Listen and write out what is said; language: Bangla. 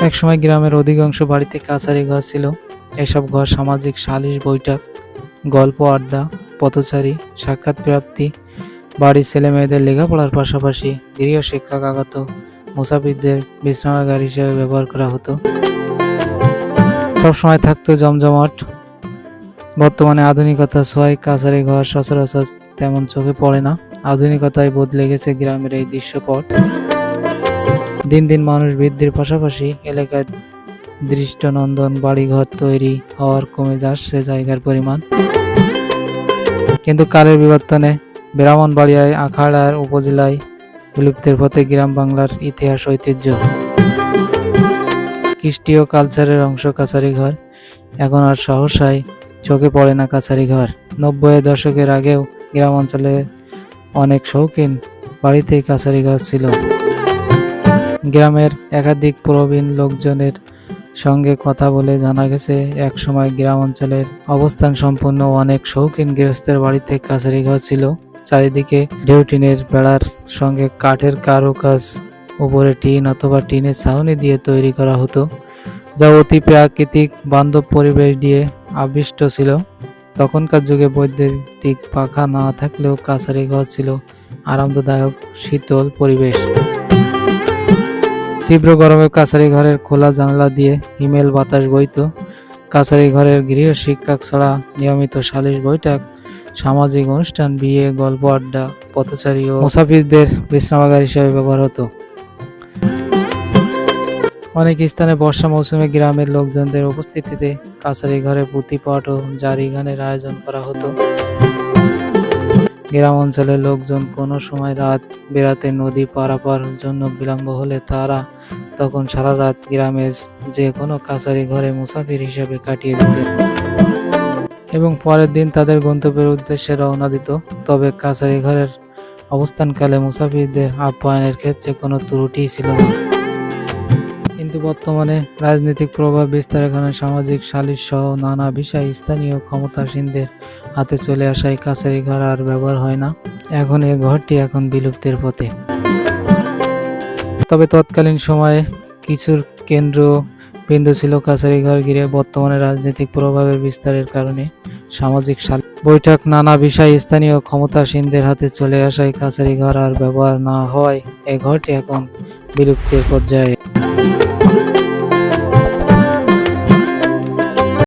একসময় গ্রামের অধিকাংশ বাড়িতে কাছারি ঘর ছিল। এসব ঘর সামাজিক, সালিশ, বৈঠক, গল্প, আড্ডা, পথচারী, সাক্ষাৎ প্রাপ্তি, বাড়ির ছেলে মেয়েদের লেখাপড়ার পাশাপাশি গৃহ শিক্ষা কাগাত মুসাফিরদের বিশ্রামাগার হিসেবে ব্যবহার করা হতো। সবসময় থাকতো জমজমাট। বর্তমানে আধুনিকতা ছোঁয়ায় কাছারি ঘর সচরাচর তেমন চোখে পড়ে না। আধুনিকতায় বদলে গেছে গ্রামের এই দৃশ্যপট। দিন দিন মানুষ বৃদ্ধির পাশাপাশি এলাকায় দৃষ্টনন্দন বাড়িঘর তৈরি হওয়ার কমে যাচ্ছে জায়গার পরিমাণ। কিন্তু কালের বিবর্তনে ব্রাহ্মণবাড়িয়ায়, আখাড়ার উপজেলায় বিলুপ্তের পথে গ্রাম বাংলার ইতিহাস ঐতিহ্য। খ্রিস্টীয় কালচারের অংশ কাছারি ঘর। এখন আর সহসায় চোখে পড়ে না কাছারি ঘর। নব্বই দশকের আগেও গ্রাম অঞ্চলে অনেক শৌখিন বাড়িতেই কাছারি ঘর ছিল। গ্রামের একাধিক প্রবীণ লোকজনের সঙ্গে কথা বলে জানা গেছে, একসময় গ্রাম অঞ্চলের অবস্থান সম্পূর্ণ অনেক শৌখিন গৃহস্থের বাড়িতে কাছারি ঘর ছিল। চারিদিকে ঢেউটিনের বেড়ার সঙ্গে কাঠের কারুকাজ, উপরে টিন অথবা টিনের ছাউনি দিয়ে তৈরি করা হতো, যা অতি প্রাকৃতিক বান্ধব পরিবেশ দিয়ে আবিষ্ট ছিল। তখনকার যুগে বৈদ্যুতিক পাখা না থাকলেও কাছারি ঘর ছিল আরামদায়ক, শীতল পরিবেশ। তীব্র গরমে কাছারি ঘরের খোলা জানালা দিয়ে হিমেল বাতাস বইত। কাছারি ঘরের গৃহ শিক্ষক ছাড়া নিয়মিত সালিশ বৈঠক, সামাজিক অনুষ্ঠান, বিয়ে, গল্প, আড্ডা, পথচারী ও মুসাফিরদের বিশ্রামাগার হিসেবে ব্যবহার হতো। অনেক স্থানে বর্ষা মৌসুমে গ্রামের লোকজনদের উপস্থিতিতে কাছারি ঘরে পুঁথিপাঠ ও জারি গানের আয়োজন করা হতো। গ্রাম অঞ্চলের লোকজন কোনো সময় রাত বেড়াতে নদী পারাপার জন্য বিলম্ব হলে তারা তখন সারা রাত গ্রামের যে কোনো কাছারি ঘরে মুসাফির হিসেবে কাটিয়ে দিত এবং পরের দিন তাদের গন্তব্যের উদ্দেশ্যে রওনা দিত। তবে কাছারি ঘরের অবস্থানকালে মুসাফিরদের আপ্যায়নের ক্ষেত্রে কোনো ত্রুটি ছিল না। কিন্তু বর্তমানে রাজনৈতিক প্রভাব বিস্তারের কারণে সামাজিক সালিশ সহ নানা বিষয় স্থানীয় ক্ষমতাসীনদের হাতে চলে আসায় কাছারি ঘর আর ব্যবহার হয় না। এখন এ ঘরটি এখন বিলুপ্তির পথে। তবে তৎকালীন সময়ে কিছুর কেন্দ্র বিন্দু ছিল কাছারি ঘর ঘিরে বর্তমানে রাজনৈতিক প্রভাবের বিস্তারের কারণে সামাজিক বৈঠক নানা বিষয় স্থানীয় ক্ষমতাসীনদের হাতে চলে আসায় কাছারি ঘর আর ব্যবহার না হয় এ ঘরটি এখন বিলুপ্তির পর্যায়ে।